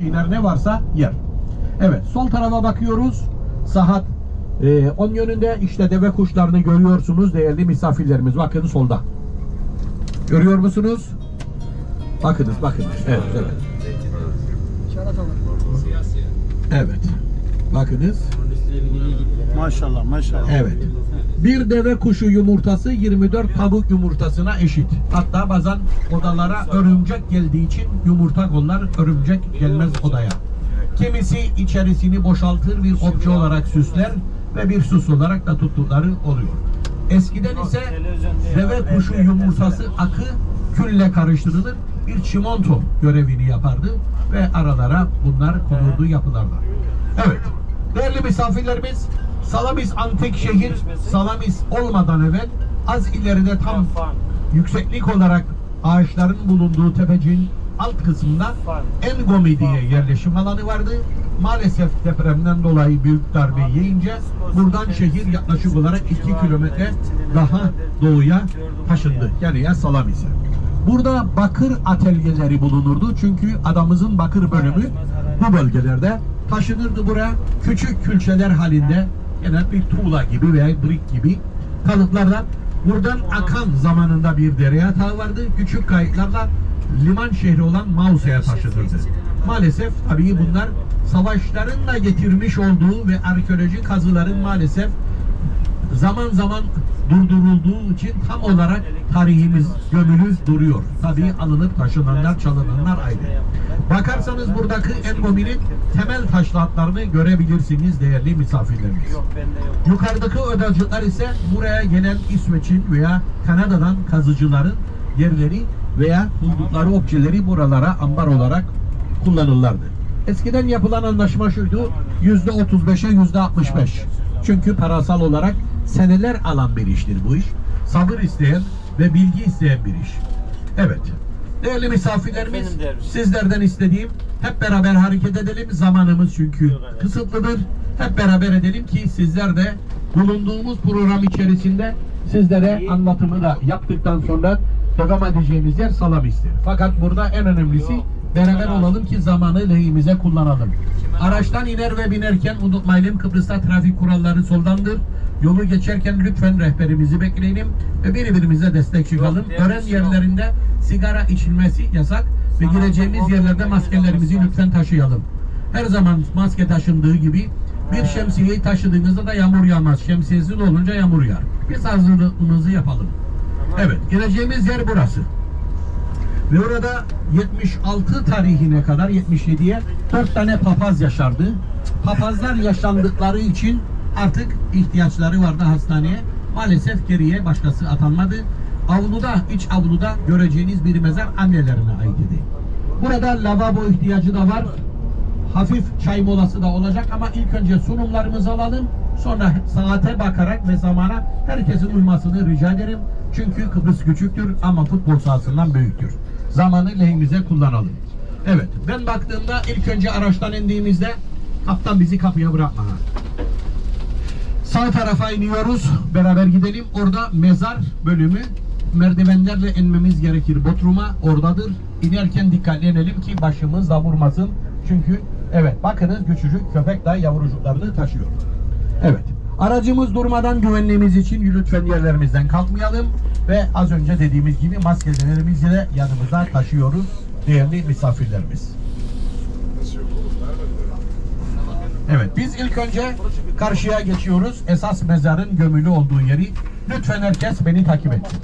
şeyler ne varsa yer. Evet sol tarafa bakıyoruz. Saat e, 10 yönünde işte deve kuşlarını görüyorsunuz değerli misafirlerimiz. Bakın solda. Görüyor musunuz? Bakınız bakınız. Evet evet. Evet. Bakınız. Maşallah maşallah. Evet. Bir deve kuşu yumurtası 24 tavuk yumurtasına eşit. Hatta bazen odalara örümcek geldiği için yumurta kollar örümcek gelmez odaya. Kimisi içerisini boşaltır bir obje olarak süsler ve bir süs olarak da tuttukları oluyor. Eskiden ise deve kuşu yumurtası akı külle karıştırılır bir çimento görevini yapardı ve aralara bunlar konuldu yapılarda. Evet. Değerli misafirlerimiz, Salamis antik şehir, Salamis olmadan evvel az ileride tam yükseklik olarak ağaçların bulunduğu tepeciğin alt kısmında Engomi diye yerleşim alanı vardı. Maalesef depremden dolayı büyük darbe yiyince buradan şehir yaklaşık olarak 2 kilometre daha doğuya taşındı. Yani ya Salamis'e. Burada bakır atölyeleri bulunurdu. Çünkü adamızın bakır bölümü bu bölgelerde taşınırdı buraya. Küçük külçeler halinde genel bir tuğla gibi veya brik gibi kalıplarla buradan akan zamanında bir dere yatağı vardı. Küçük kayıklarla liman şehri olan Mausa'ya taşınırdı. Maalesef tabii bunlar savaşların da getirmiş olduğu ve arkeolojik kazıların maalesef zaman zaman durdurulduğu için tam olarak tarihimiz gömülü duruyor. Tabii alınıp taşınanlar, çalınanlar ayrı. Bakarsanız buradaki Engomi'nin temel taşlatlarını görebilirsiniz değerli misafirlerimiz. Yukarıdaki odacıklar ise buraya gelen İsveç'in veya Kanada'dan kazıcıların yerleri veya buldukları objeleri buralara ambar olarak kullanırlardı. Eskiden yapılan anlaşma şuydu, yüzde 35'e yüzde 65. Çünkü parasal olarak seneler alan bir iştir bu iş. Sabır isteyen ve bilgi isteyen bir iş. Evet. Değerli misafirlerimiz, sizlerden istediğim hep beraber hareket edelim. Zamanımız çünkü kısıtlıdır. Hep beraber edelim ki sizler de bulunduğumuz program içerisinde sizlere anlatımı da yaptıktan sonra devam edeceğimiz yer Salamis'tir. Fakat burada en önemlisi beraber olalım ki zamanı lehimize kullanalım. Araçtan iner ve binerken unutmayalım Kıbrıs'ta trafik kuralları soldandır. Yolu geçerken lütfen rehberimizi bekleyelim ve birbirimize destek çıkalım. Tören yerlerinde sigara içilmesi yasak ve gireceğimiz yerlerde maskelerimizi lütfen taşıyalım. Her zaman maske taşındığı gibi bir şemsiyeyi taşıdığınızda da yağmur yağmaz. Şemsiyesiz olunca yağmur yağar. Biz hazırlığımızı yapalım. Evet, gireceğimiz yer burası. Ve orada 76 tarihine kadar 77'ye 4 tane papaz yaşardı. Papazlar yaşandıkları için artık ihtiyaçları vardı hastaneye. Maalesef geriye başkası atanmadı. Avluda, iç avluda göreceğiniz bir mezar annelerine ait idi. Burada lavabo ihtiyacı da var. Hafif çay molası da olacak ama ilk önce sunumlarımızı alalım. Sonra saate bakarak ve zamana herkesin uymasını rica ederim. Çünkü Kıbrıs küçüktür ama futbol sahasından büyüktür. Zamanı lehimize kullanalım. Evet, ben baktığımda ilk önce araçtan indiğimizde kaptan bizi kapıya bırakma. Sağ tarafa iniyoruz. Beraber gidelim. Orada mezar bölümü merdivenlerle inmemiz gerekir. Botruma oradadır. İnerken dikkatli inelim ki başımız da vurmasın. Çünkü evet bakınız küçücük köpek daha yavrucuklarını taşıyor. Evet. Aracımız durmadan güvenliğimiz için lütfen yerlerimizden kalkmayalım ve az önce dediğimiz gibi maskelerimizi de yanımıza taşıyoruz değerli misafirlerimiz. Evet biz ilk önce karşıya geçiyoruz. Esas mezarın gömülü olduğu yeri. Lütfen herkes beni takip etsin.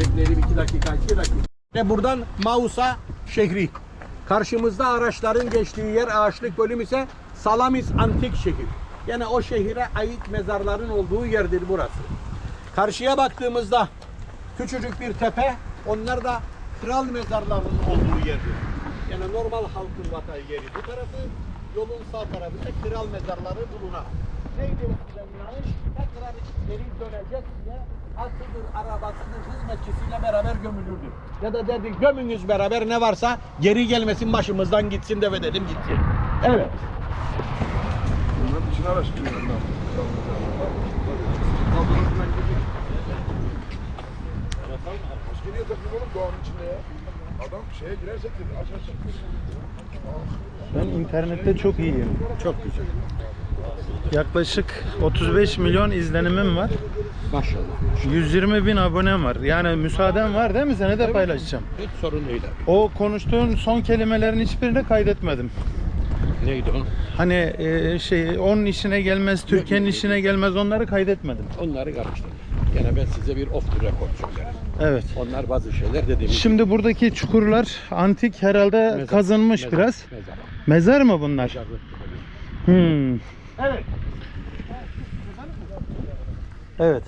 Bekleyelim iki dakika, iki dakika. Ve buradan Mausa şehri. Karşımızda araçların geçtiği yer ağaçlık bölüm ise Salamis antik şehir. Yani o şehire ait mezarların olduğu yerdir burası. Karşıya baktığımızda küçücük bir tepe, onlar da kral mezarlarının olduğu yerdir. Yani normal halkın vatan yeri bu tarafı, yolun sağ tarafı ise kral mezarları bulunan. Neydi eskiden inanış? Tekrar geri dönecek diye asıldır arabasının hizmetçisiyle beraber gömülürdü. Ya da dedik gömünüz beraber ne varsa geri gelmesin başımızdan gitsin de ve dedim gitsin. Evet. Bunların için araştırıyorum ben. Maske niye takılıyor oğlum doğanın içinde ya? Adam şeye girersek dedi açarsak. Ben internette çok iyiyim. Çok güzel. Yaklaşık 35 milyon izlenimim var. Maşallah. 120 bin abonem var. Yani müsaaden var değil mi? Seni de paylaşacağım. Hiç sorun değil abi. O konuştuğun son kelimelerin hiçbirini kaydetmedim. Neydi o? Hani e, şey onun işine gelmez, Türkiye'nin işine gelmez onları kaydetmedim. Onları karıştırdım. Gene ben size bir off the record söylerim. Evet. Onlar bazı şeyler dediğimiz Şimdi buradaki çukurlar antik herhalde kazınmış mezar, biraz. Mezar. Mezar mı bunlar? Mezarlık. Hmm. Evet. Evet.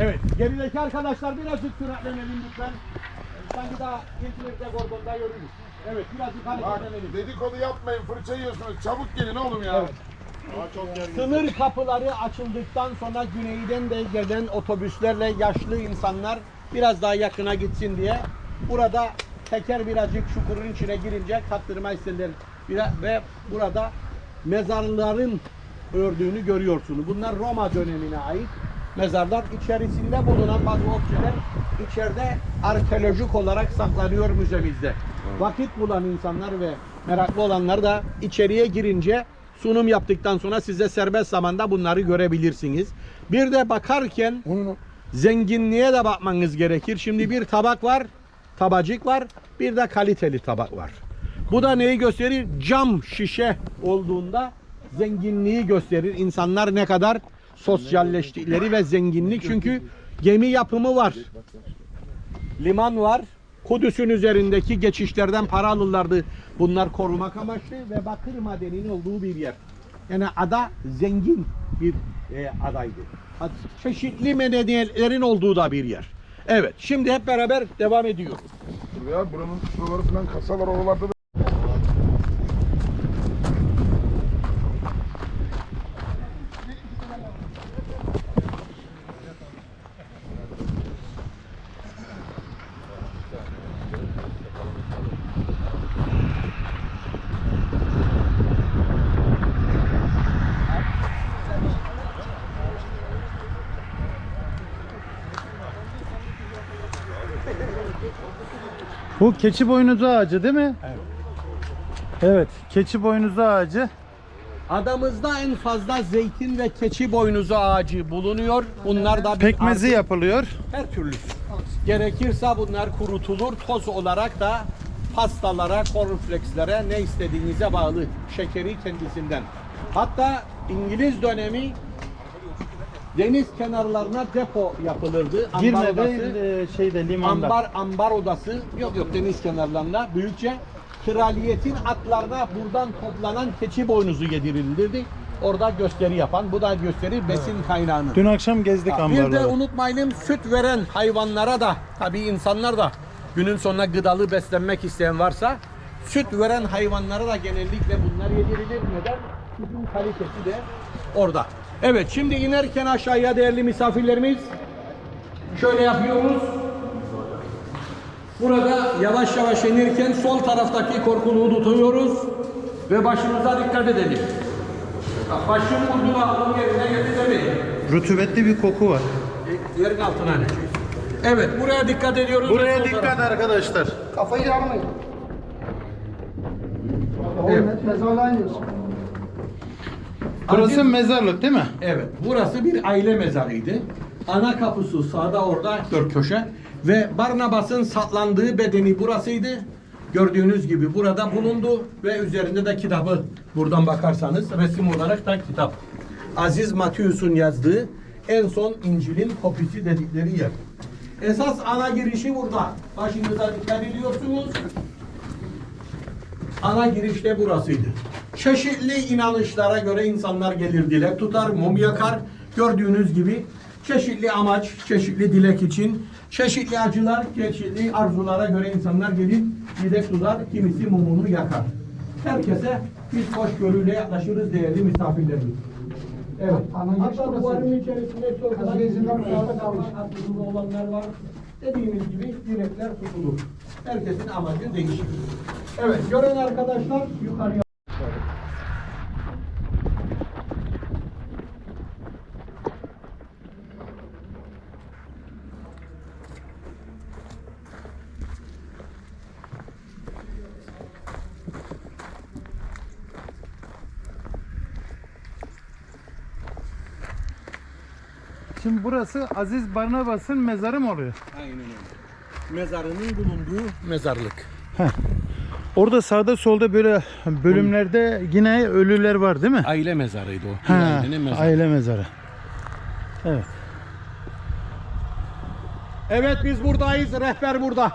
Evet. Gerideki arkadaşlar birazcık süratlenelim lütfen. Sanki daha İzmir'de Gordon'da yürürüz. Evet birazcık Bak hareket edelim. dedikodu yapmayın fırça yiyorsunuz. Çabuk gelin oğlum ya. Sınır kapıları açıldıktan sonra güneyden de gelen otobüslerle yaşlı insanlar biraz daha yakına gitsin diye burada teker birazcık çukurun içine girince kattırma isterler. Ve burada mezarların ördüğünü görüyorsunuz. Bunlar Roma dönemine ait mezarlar. içerisinde bulunan bazı objeler içeride arkeolojik olarak saklanıyor müzemizde. Vakit bulan insanlar ve meraklı olanlar da içeriye girince sunum yaptıktan sonra size serbest zamanda bunları görebilirsiniz. Bir de bakarken zenginliğe de bakmanız gerekir. Şimdi bir tabak var, tabacık var, bir de kaliteli tabak var. Bu da neyi gösterir? Cam şişe olduğunda zenginliği gösterir. İnsanlar ne kadar sosyalleştikleri ve zenginlik. Çünkü gemi yapımı var. Liman var. Kudüs'ün üzerindeki geçişlerden para alırlardı. Bunlar korumak amaçlı ve bakır madeninin olduğu bir yer. Yani ada zengin bir e, adaydı. Ad- Çeşitli medeniyetlerin olduğu da bir yer. Evet, şimdi hep beraber devam ediyoruz. Ya buranın şuraları falan kasalar oralarda da. Bu keçi boynuzu ağacı değil mi? Evet. Evet, keçi boynuzu ağacı. Adamızda en fazla zeytin ve keçi boynuzu ağacı bulunuyor. Bunlar da Pekmezi artı- yapılıyor. her türlüsü. Gerekirse bunlar kurutulur. Toz olarak da pastalara, cornflakeslere ne istediğinize bağlı. Şekeri kendisinden. Hatta İngiliz dönemi deniz kenarlarına depo yapılırdı. Ambar Girmedi odası. e, şeyde limanda. Ambar ambar odası yok yok deniz kenarlarında büyükçe kraliyetin atlarına buradan toplanan keçi boynuzu yedirilirdi. Orada gösteri yapan bu da gösteri besin kaynağını. Dün akşam gezdik Bir de ambarları. unutmayalım süt veren hayvanlara da tabii insanlar da günün sonuna gıdalı beslenmek isteyen varsa süt veren hayvanlara da genellikle bunlar yedirilir. Neden? Sütün kalitesi de orada. Evet şimdi inerken aşağıya değerli misafirlerimiz şöyle yapıyoruz. Burada yavaş yavaş inirken sol taraftaki korkuluğu tutuyoruz ve başımıza dikkat edelim. Başım vurdu aklım yerine geldi demeyin. Rutubetli bir koku var. Yerin altına ineceğiz. Evet buraya dikkat ediyoruz. Buraya dikkat tarafa. arkadaşlar. Kafayı yarmayın. Evet. Evet. Mezarlığa iniyorsun. Burası mezarlık değil mi? Evet burası bir aile mezarıydı. Ana kapısı sağda orada dört köşe ve Barnabas'ın saklandığı bedeni burasıydı. Gördüğünüz gibi burada bulundu ve üzerinde de kitabı buradan bakarsanız resim olarak da kitap. Aziz Matius'un yazdığı en son İncil'in kopisi dedikleri yer. Esas ana girişi burada. Başınıza dikkat ediyorsunuz. Ana giriş de burasıydı. Çeşitli inanışlara göre insanlar gelir dilek tutar, mum yakar. Gördüğünüz gibi çeşitli amaç, çeşitli dilek için, çeşitli acılar, çeşitli arzulara göre insanlar gelip dilek tutar, kimisi mumunu yakar. Herkese biz hoşgörüyle yaklaşırız değerli misafirlerimiz. Evet. Hatta duvarın içerisinde çok izinden orada kalmış. akıllı olanlar var. Dediğimiz gibi dilekler tutulur. Herkesin amacı değişir. Evet, gören arkadaşlar yukarıya Şimdi burası Aziz Barnabas'ın mezarı mı oluyor? Aynen öyle. Mezarının bulunduğu mezarlık. Orada sağda solda böyle bölümlerde yine ölüler var değil mi? Aile mezarıydı o. Ha, mezarı. aile mezarı. Evet. Evet biz buradayız. Rehber burada.